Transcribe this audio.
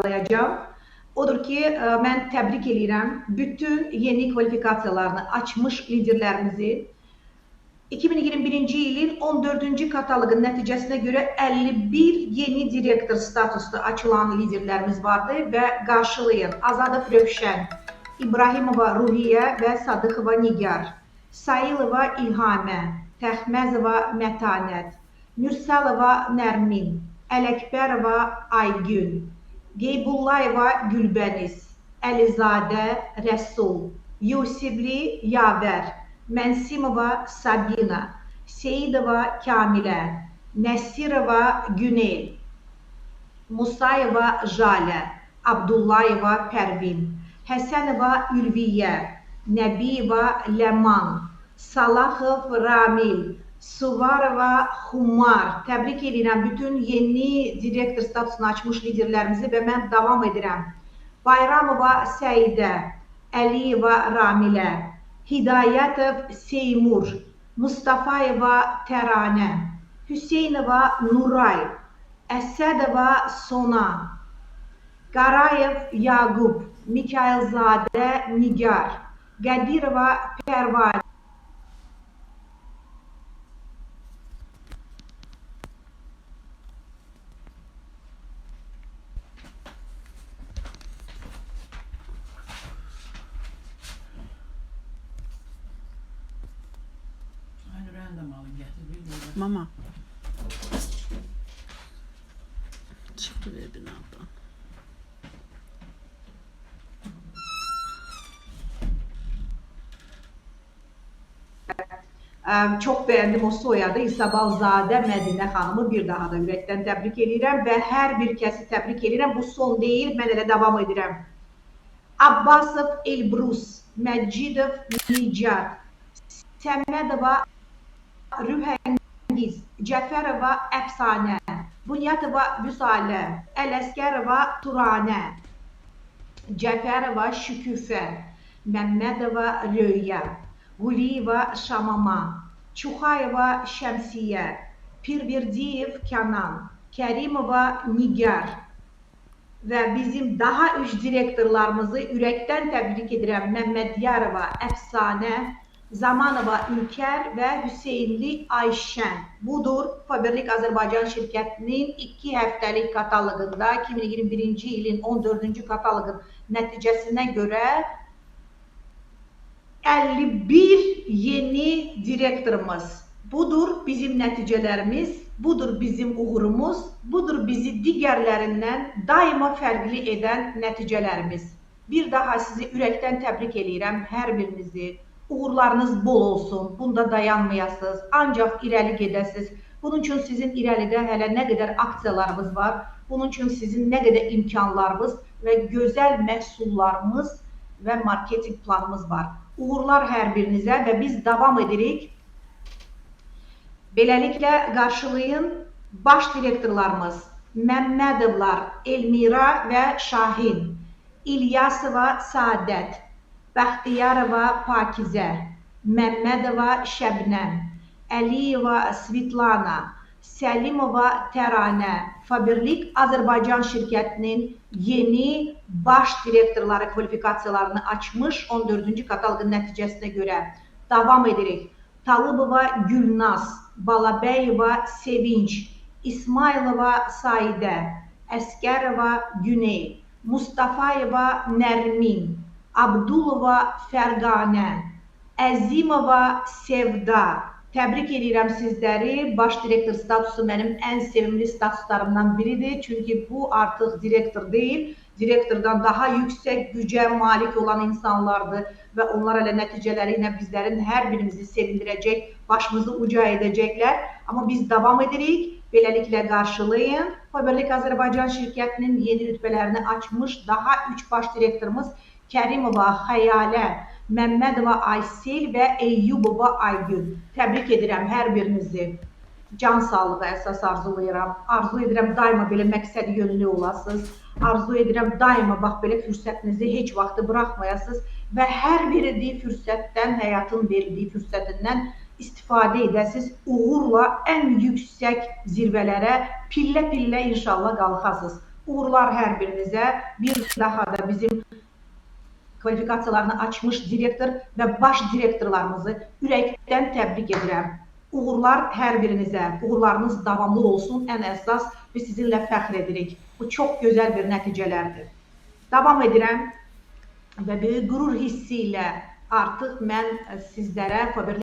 sağlayacağım. Odur ki, e, mən təbrik edirəm bütün yeni kvalifikasiyalarını açmış liderlərimizi. 2021-ci ilin 14-cü kataloqun nəticəsinə görə 51 yeni direktor statuslu açılan liderlərimiz vardı və qarşılayın Azadov Rövşən, İbrahimova Ruhiyyə və Sadıqova Nigar, Sayılova İlhamə, Təxməzova Mətanət, Mürsəlova Nərmin, Ələkbərova Aygün, Qeybullayeva Gülbəniz, Əlizadə Rəsul, Yusifli Yavər, Mənsimova Sabina, Seyidova Kamilə, Nəsirova Günel, Musayeva Jalə, Abdullayeva Pərvin, Həsənova Ülviyyə, Nəbiyeva Ləman, Salaxov Ramil, Suvarova Xumar. Təbrik edirəm bütün yeni direktor statusunu açmış liderlərimizi və mən davam edirəm. Bayramova Səidə, Əliyeva Ramilə, Hidayətov Seymur, Mustafayeva Təranə, Hüseynova Nuray, Əsədova Sona, Qarayev Yaqub, Mikailzadə Nigar, Qədirova Pərvanə, Mama. Çıktı ver binadan. Çox bəyəndim o soyadı İsabalzadə Mədinə xanımı bir daha da ürəkdən təbrik edirəm və hər bir kəsi təbrik edirəm. Bu son deyil, mən elə davam edirəm. Abbasov Elbrus, Məcidov Nicat, Səmədova Rühəngiz, Cəfərova Əfsanə, Bunyatova Vüsalə, Ələskərova Turanə, Cəfərova Şüküfə, Məmmədova Röya, Quliyeva Şamama, Çuxayeva Şəmsiyə, Pirverdiyev Kənan, Kərimova Nigar və bizim daha üç direktorlarımızı ürəkdən təbrik edirəm. Məmmədiyarova Əfsanə, Zamanova Ülkər və Hüseynli Ayşən. Budur Faberlik Azərbaycan şirkətinin 2 həftəlik kataloqunda 2021-ci ilin 14-cü kataloqun nəticəsinə görə 51 yeni direktorumuz. Budur bizim nəticələrimiz, budur bizim uğurumuz, budur bizi digərlərindən daima fərqli edən nəticələrimiz. Bir daha sizi ürəkdən təbrik eləyirəm hər birinizi. Uğurlarınız bol olsun. Bunda dayanmayasınız, ancaq irəli gedəsiniz. Bunun üçün sizin irəlidə hələ nə qədər aksiyalarınız var, bunun üçün sizin nə qədər imkanlarınız və gözəl məhsullarımız və marketinq planımız var. Uğurlar hər birinizə və biz davam edirik. Beləliklə qarşılayın baş direktorlarımız Məmmədovlar Elmira və Şahin, İlyasova Saadət, Bəxtiyarova Pakizə, Məmmədova Şəbnəm, Əliyeva Svitlana, Səlimova Təranə, Faberlik Azərbaycan şirkətinin yeni baş direktorları kvalifikasiyalarını açmış 14-cü kataloqun nəticəsinə görə davam edirik. Talıbova Gülnaz, Balabəyova Sevinç, İsmailova Saidə, Əskərova Güney, Mustafayeva Nərmin, Abdulova Fərqanə, Əzimova Sevda. Təbrik edirəm sizləri. Baş direktor statusu mənim ən sevimli statuslarımdan biridir. Çünki bu artıq direktor deyil, direktordan daha yüksək gücə malik olan insanlardır və onlar elə nəticələri ilə bizlərin hər birimizi sevindirəcək, başımızı uca edəcəklər. Amma biz davam edirik. Beləliklə qarşılayın. Faberlik Azərbaycan şirkətinin yeni rütbələrini açmış daha 3 baş direktorumuz Kərimova Xəyalə, Məmmədova Aysel və Eyyubova Aygün. Təbrik edirəm hər birinizi. Can sağlığı əsas arzulayıram. Arzu edirəm daima belə məqsəd yönlü olasınız. Arzu edirəm daima bax belə fürsətinizi heç vaxtı buraxmayasınız və hər verdiyi fürsətdən, həyatın verdiyi fürsətindən istifadə edəsiz. Uğurla ən yüksək zirvələrə pillə-pillə inşallah qalxasınız. Uğurlar hər birinizə. Bir daha da bizim kvalifikasiyalarını açmış direktor və baş direktorlarımızı ürəkdən təbrik edirəm. Uğurlar hər birinizə. Uğurlarınız davamlı olsun. Ən əsas biz sizinlə fəxr edirik. Bu çox gözəl bir nəticələrdir. Davam edirəm və böyük qürur hissi ilə artıq mən sizlərə Faberlic